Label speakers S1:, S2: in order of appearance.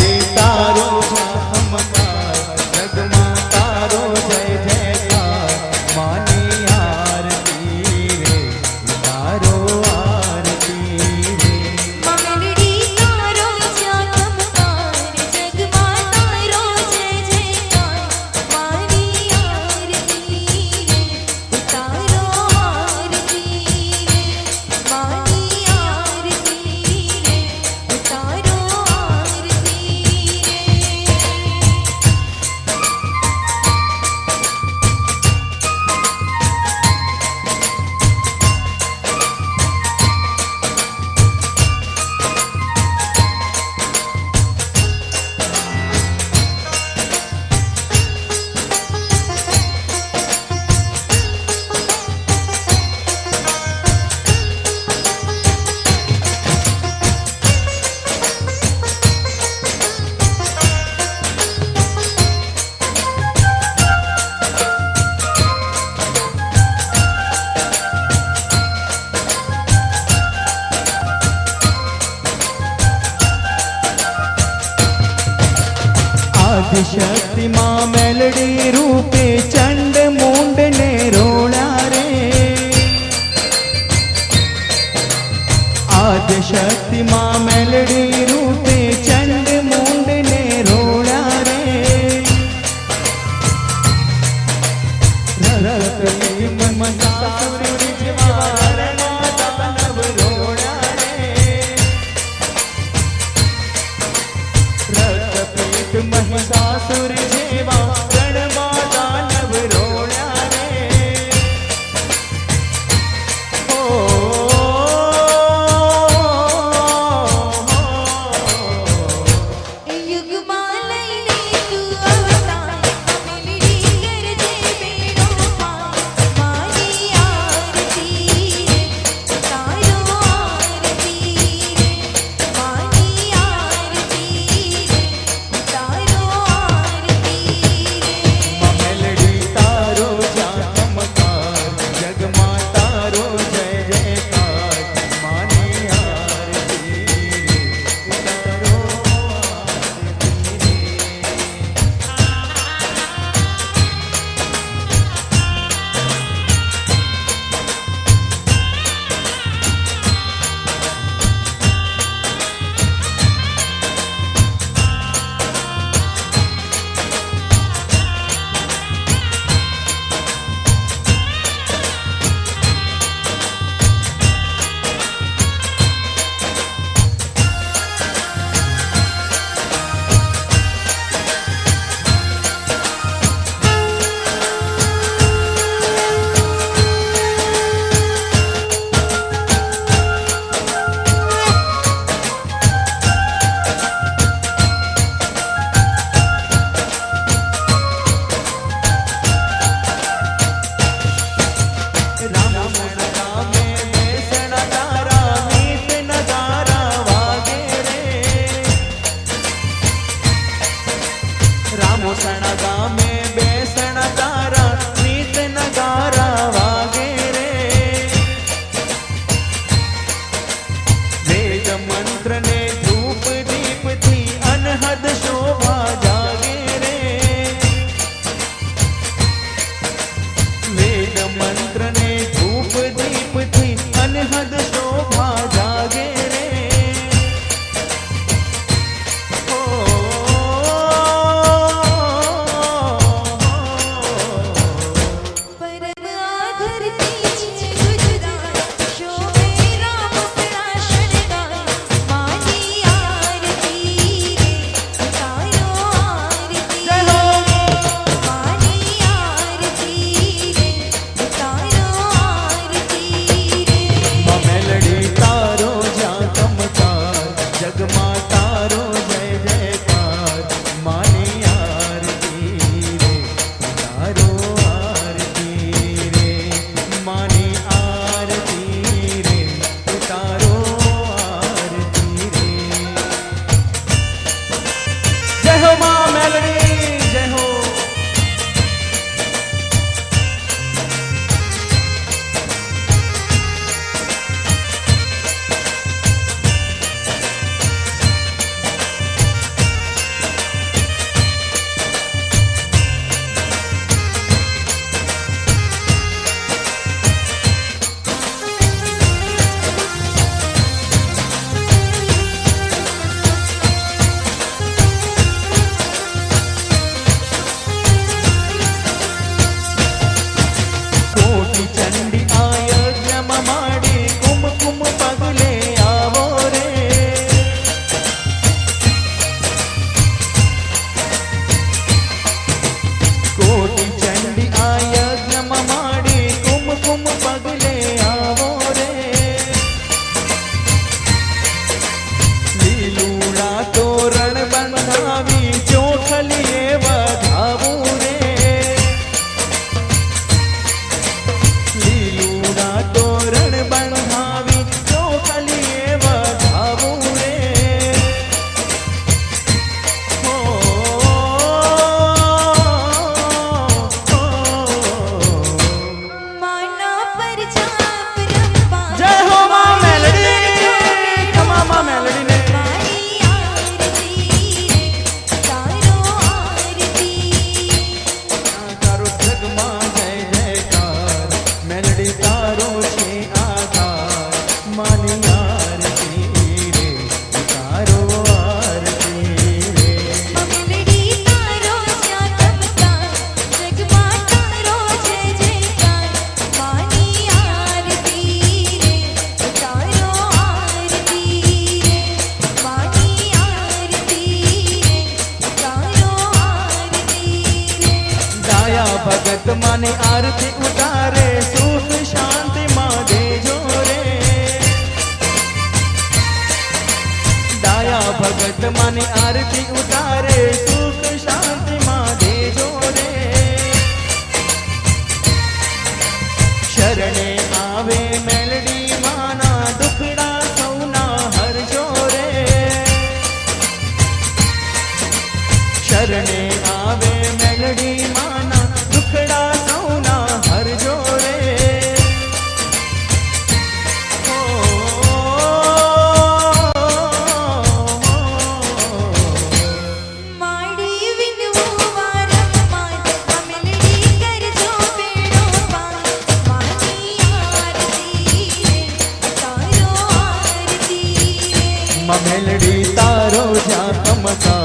S1: de taro
S2: Adishakti માં મેલડી રૂપે ચંડ મુંડ ને રોળા રે આદિશક્તિ માં મેલડી આરતી મેલડી
S1: તારો
S2: જ્યાં તમતા